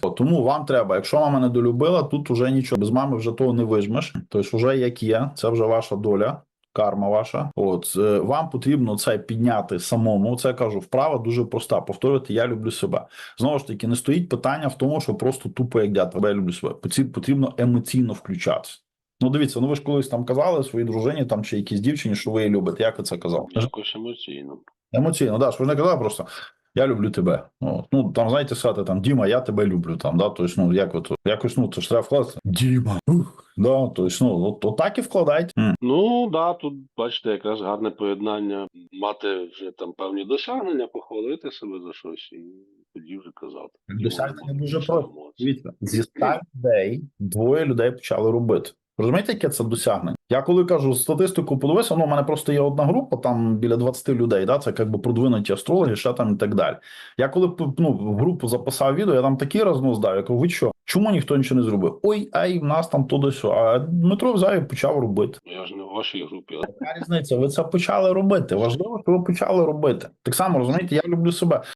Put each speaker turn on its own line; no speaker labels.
Тому вам треба, якщо мама не долюбила, тут уже нічого без мами вже того не вижмеш. Тобто, вже як є, це вже ваша доля. Карма ваша, от е, вам потрібно це підняти самому. Це я кажу, вправа дуже проста. Повторювати я люблю себе. Знову ж таки, не стоїть питання в тому, що просто тупо як дядько, я люблю себе. Потрібно емоційно включатися. Ну, дивіться, ну ви ж колись там казали своїй дружині там чи якійсь дівчині, що ви її любите. Як ви це казав?
Якось емоційно.
Емоційно, да, що ви ж не казали просто я люблю тебе. От. Ну там знаєте, сказати там Діма, я тебе люблю. Там, да, тобто, ну як от, якось ну це ж треба вкладати. Діма. Ух, да, тобто, ну, от, от так і вкладайте. М.
Ну да, тут бачите, якраз гарне поєднання. Мати вже там певні досягнення, похвалити себе за щось, і тоді вже казати.
Досягнення дуже просто. Дивіться, зі ста людей двоє людей почали робити. Розумієте, яке це досягнення? Я коли кажу статистику, подивився, ну у мене просто є одна група, там біля 20 людей, да, це якби продвинуті астрологи, ще там і так далі. Я коли ну, в групу записав відео, я там такий рознос дав, я кажу, ви що? Чому ніхто нічого не зробив? Ой, ай, в нас там то до. А Дмитро взяв і почав робити.
Я ж не в вашій групі,
Яка різниця? Ви це почали робити. Важливо, що ви почали робити. Так само розумієте, я люблю себе.